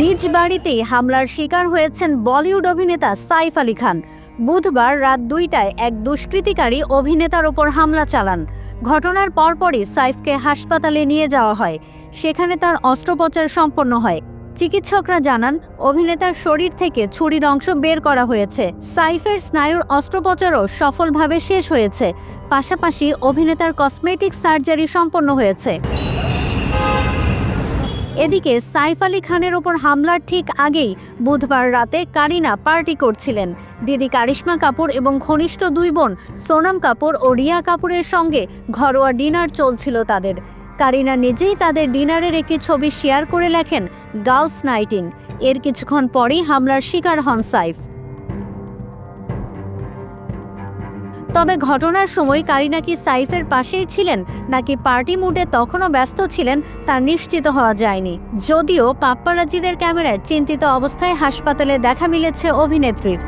নিজ বাড়িতেই হামলার শিকার হয়েছেন বলিউড অভিনেতা সাইফ আলী খান। বুধবার রাত দুইটায় এক দুষ্কৃতিকারী অভিনেতার ওপর হামলা চালান। ঘটনার পরপরই সাইফকে হাসপাতালে নিয়ে যাওয়া হয়। সেখানে তার অস্ত্রোপচার সম্পন্ন হয়। চিকিৎসকরা জানান, অভিনেতার শরীর থেকে ছুরির অংশ বের করা হয়েছে। সাইফের স্নায়ুর অস্ত্রোপচারও সফলভাবে শেষ হয়েছে। পাশাপাশি অভিনেতার কসমেটিক সার্জারি সম্পন্ন হয়েছে। এদিকে সাইফ আলী খানের ওপর হামলার ঠিক আগেই বুধবার রাতে কারিনা পার্টি করছিলেন। দিদি কারিশ্মা কাপুর এবং ঘনিষ্ঠ দুই বোন সোনাম কাপুর ও রিয়া কাপুরের সঙ্গে ঘরোয়া ডিনার চলছিল তাদের। কারিনা নিজেই তাদের ডিনারের একটি ছবি শেয়ার করে লেখেন, গার্লস নাইটিন এর কিছুক্ষণ পরেই হামলার শিকার হন সাইফ। তবে ঘটনার সময় কারিনা কি সাইফের পাশেই ছিলেন নাকি পার্টি মুডে তখনও ব্যস্ত ছিলেন তা নিশ্চিত হওয়া যায়নি। যদিও পাপ্পারাজিদের ক্যামেরায় চিন্তিত অবস্থায় হাসপাতালে দেখা মিলেছে অভিনেত্রীর।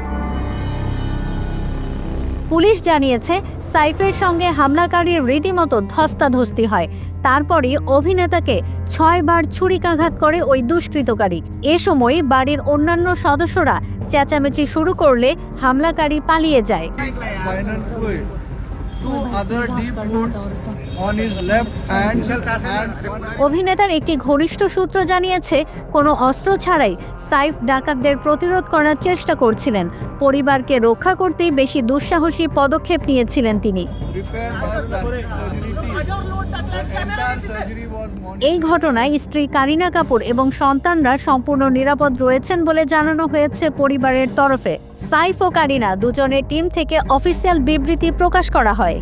পুলিশ জানিয়েছে, সাইফের সঙ্গে হামলাকারীর রীতিমতো ধস্তাধস্তি হয়। তারপরই অভিনেতাকে ছয়বার ছুরিকাঘাত করে ওই দুষ্কৃতকারী। এ সময় বাড়ির অন্যান্য সদস্যরা চেঁচামেচি শুরু করলে হামলাকারী পালিয়ে যায়। অভিনেতার একটি ঘনিষ্ঠ সূত্র জানিয়েছে কোনো অস্ত্র ছাড়াই সাইফ ডাকাতদের প্রতিরোধ করার চেষ্টা করছিলেন। পরিবারকে রক্ষা করতেই বেশি দুঃসাহসী পদক্ষেপ নিয়েছিলেন তিনি। এই ঘটনায় স্ত্রী কারিনা কাপুর এবং সন্তানরা সম্পূর্ণ নিরাপদ রয়েছেন বলে জানানো হয়েছে পরিবারের তরফে। সাইফ ও কারিনা দুজনের টিম থেকে অফিসিয়াল বিবৃতি প্রকাশ করা হয়।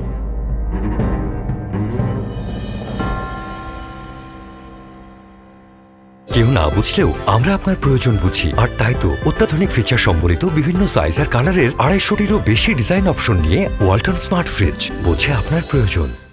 কেউ না বুঝলেও আমরা আপনার প্রয়োজন বুঝি। আর তাই তো অত্যাধুনিক ফিচার সম্বলিত বিভিন্ন সাইজ আর কালারের আড়াইশোটিরও বেশি ডিজাইন অপশন নিয়ে ওয়ালটন স্মার্ট ফ্রিজ বোঝে আপনার প্রয়োজন।